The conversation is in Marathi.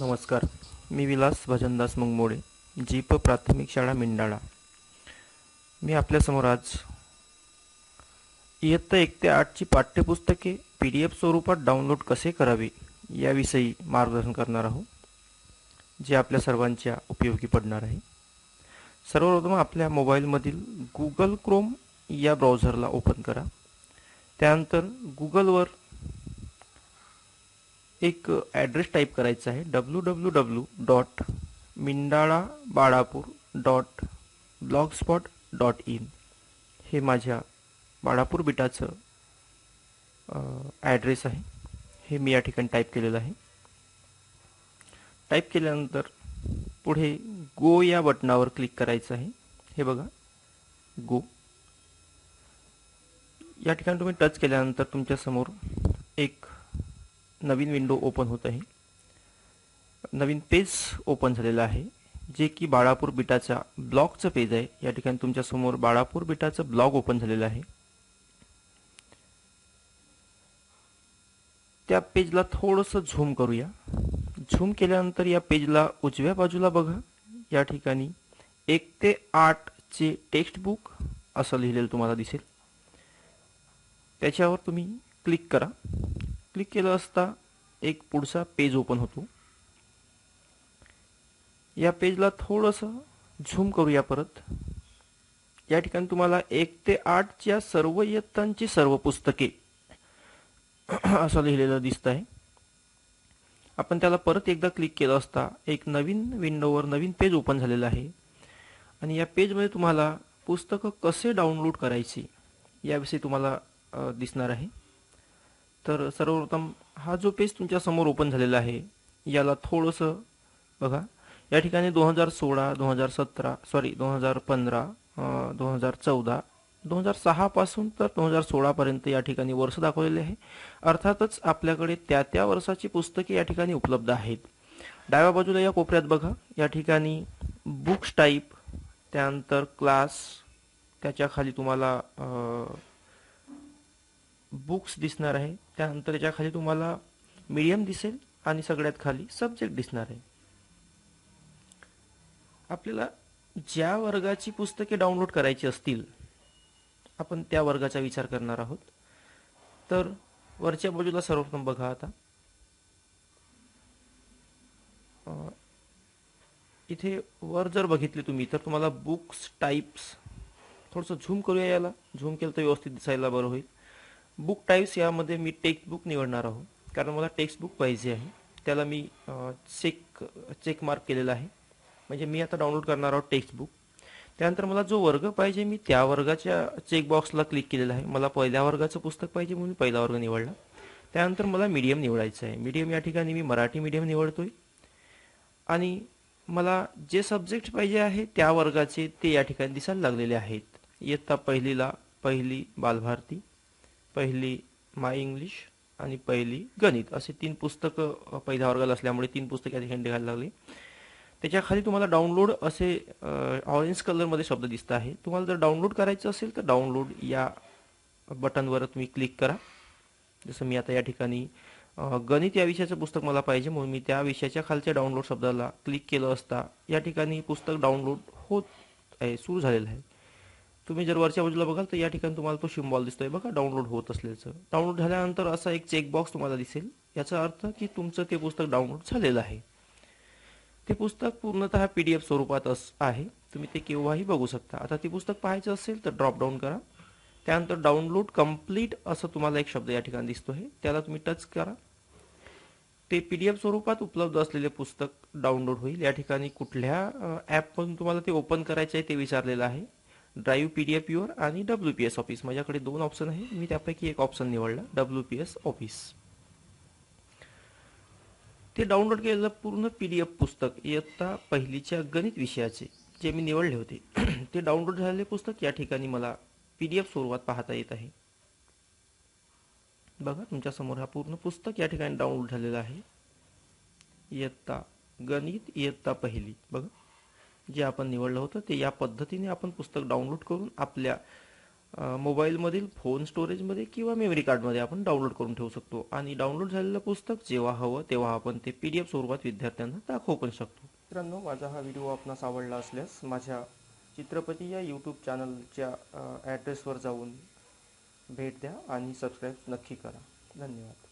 नमस्कार. मी विलास भजनदास मुंगमोडे जीप प्राथमिक शाळा मिंडाळा. मी आपल्यासमोर आज इयत्ता एक ते आठची पाठ्यपुस्तके पी डी एफ स्वरूपात डाउनलोड कसे करावे याविषयी मार्गदर्शन करणार आहोत जे आपल्या सर्वांच्या उपयोगी पडणार आहे. सर्वप्रथम आपल्या मोबाईलमधील गुगल क्रोम या ब्राउझरला ओपन करा. त्यानंतर गुगलवर एक ॲड्रेस टाईप करायचा आहे. W W W dot मिंडाळा Balapur dot blogspot dot in हे माझ्या बाळापूर बिटाचं ॲड्रेस आहे. हे मी या ठिकाणी टाईप केलेलं आहे. टाईप केल्यानंतर पुढे गो या बटनावर क्लिक करायचं आहे. हे बघा. गो या ठिकाणी तुम्ही टच केल्यानंतर तुमच्यासमोर एक नवीन विंडो ओपन होत आहे. नवीन पेज ओपन झालेलं आहे. जे की बाळापूर बिटाच्या ब्लॉगचं पेज आहे. या ठिकाणी तुमच्यासमोर बाळापूर बिटाचं ब्लॉग ओपन झालेलं आहे. त्या पेजला थोडंसं झूम करूया. झूम केल्यानंतर या पेजला उजव्या बाजूला बघा. या ठिकाणी एक ते आठचे टेक्स्ट बुक असं लिहिलेलं तुम्हाला दिसेल. त्याच्यावर तुम्ही क्लिक करा. क्लिक केलं असता एक पुढचा पेज ओपन होतो. या पेजला थोडंसं झूम करूया परत. या ठिकाणी तुम्हाला एक ते आठच्या सर्व इयत्तांची सर्व पुस्तके असं लिहिलेलं दिसत आहे. आपण त्याला परत एकदा क्लिक केलं असता एक नवीन विंडोवर नवीन पेज ओपन झालेलं आहे. आणि या पेजमध्ये तुम्हाला पुस्तकं कसे डाउनलोड करायची याविषयी तुम्हाला दिसणार आहे. तर सर्वप्रथम हा जो पेज तुमच्यासमोर ओपन झालेला आहे याला थोडंसं बघा. या ठिकाणी दोन हजार सोळा दोन हजार सतरा सॉरी दोन हजार पंधरा दोन हजार चौदा दोन हजार सहापासून तर दोन हजार सोळापर्यंत या ठिकाणी वर्ष दाखवलेले आहे. अर्थातच आपल्याकडे त्या त्या वर्षाची पुस्तके या ठिकाणी उपलब्ध आहेत. डाव्या बाजूला या कोपऱ्यात बघा. या ठिकाणी बुक्स टाईप त्यानंतर क्लास त्याच्याखाली तुम्हाला बुक्स दिसणार आहे. त्यानंतर याच्या खाली तुम्हाला मीडियम दिसेल आणि सगळ्यात खाली सब्जेक्ट दिसणार आहे. आपल्याला ज्या वर्गाची पुस्तके डाउनलोड करायची असतील आपण त्या वर्गाचा विचार करणार आहोत. तर वरच्या बाजूला सर्वप्रथम बघा आता. इथे वर जर बघितले तुम्ही तर तुम्हाला बुक्स टाईप्स थोडंसं झूम करूया याला. झूम केलं तर व्यवस्थित दिसायला बरं होईल. बुक टाईप्स यामध्ये मी टेक्स्ट बुक निवडणार आहोत कारण मला टेक्स्ट बुक पाहिजे आहे. त्याला मी चेक चेक मार्क केलेला आहे. म्हणजे मी आता डाउनलोड करणार आहोत टेक्स्ट बुक त्यानंतर मला जो वर्ग पाहिजे मी त्या वर्गाच्या चेकबॉक्सला क्लिक केलेला आहे. मला पहिल्या वर्गाचं पुस्तक पाहिजे म्हणून मी पहिला वर्ग निवडला. त्यानंतर मला मीडियम निवडायचं आहे. मीडियम या ठिकाणी मी मराठी मीडियम निवडतोय. आणि मला जे सब्जेक्ट पाहिजे आहे त्या वर्गाचे ते या ठिकाणी दिसायला लागलेले आहेत. इयत्ता पहिलीला पहिली बालभारती. पहिली माय इंग्लिश आणि पहिली गणित असे तीन पुस्तकं पहिल्या वर्गाला असल्यामुळे तीन पुस्तके आधी ठिकाणी घ्यायला लागली. त्याच्याखाली तुम्हाला डाउनलोड असे ऑरेंज कलरमध्ये शब्द दिसत आहे. तुम्हाला जर डाउनलोड करायचं असेल तर डाउनलोड या बटनवर तुम्ही क्लिक करा. जसं मी आता या ठिकाणी गणित या विषयाचं पुस्तक मला पाहिजे म्हणून मी त्या विषयाच्या खालच्या डाउनलोड शब्दाला क्लिक केलं असता या ठिकाणी पुस्तक डाउनलोड होत आहे सुरू झालेलं आहे. तुम्ही जर वरच्या बाजूला बघाल तर या ठिकाणी तुम्हाला तो शिंबॉल दिसतोय बघा डाउनलोड होत असल्याचं. डाउनलोड झाल्यानंतर असा एक चेकबॉक्स तुम्हाला दिसेल. याचा अर्थ की तुमचं ते पुस्तक डाउनलोड झालेलं आहे. ते पुस्तक पूर्णतः पी डी एफ स्वरूपात अस आहे. तुम्ही ते केव्हाही बघू शकता. आता ते पुस्तक पाहायचं असेल तर ड्रॉप डाऊन करा. त्यानंतर डाउनलोड कंप्लीट असं तुम्हाला एक शब्द या ठिकाणी दिसतो आहे त्याला तुम्ही टच करा. ते पी डी एफ स्वरूपात उपलब्ध असलेले पुस्तक डाउनलोड होईल. या ठिकाणी कुठल्या ॲपमधून तुम्हाला ते ओपन करायचे आहे ते विचारलेलं आहे. Drive P D F your आणि डब्ल्यू पी एस ऑफिस माझ्याकडे दोन ऑप्शन आहे. मी त्यापैकी एक ऑप्शन निवडला डब्ल्यू पी एस ऑफिस ते डाउनलोड केलेलं पूर्ण पी डी एफ पुस्तक इयत्ता पहिलीच्या गणित विषयाचे जे मी निवडले होते. ते डाउनलोड झालेले पुस्तक या ठिकाणी मला पी डी एफ स्वरूपात पाहता येत आहे. बघा तुमच्यासमोर हा पूर्ण पुस्तक या ठिकाणी डाउनलोड झालेलं आहे. इयत्ता गणित इयत्ता पहिली. बघा. जे आपण निवडलं होतं ते या पद्धतीने आपण पुस्तक डाउनलोड करून आपल्या मोबाईलमधील फोन स्टोरेजमध्ये किंवा मेमरी कार्डमध्ये आपण डाउनलोड करून ठेवू शकतो. आणि डाउनलोड झालेलं पुस्तक जेव्हा हवं तेव्हा आपण ते पी डी एफ स्वरूपात विद्यार्थ्यांना दाखवू पण शकतो. मित्रांनो माझा हा व्हिडिओ आपणास आवडला असल्यास माझ्या चित्रपती या यूट्यूब चॅनलच्या ॲड्रेसवर जाऊन भेट द्या आणि सबस्क्राईब नक्की करा. धन्यवाद.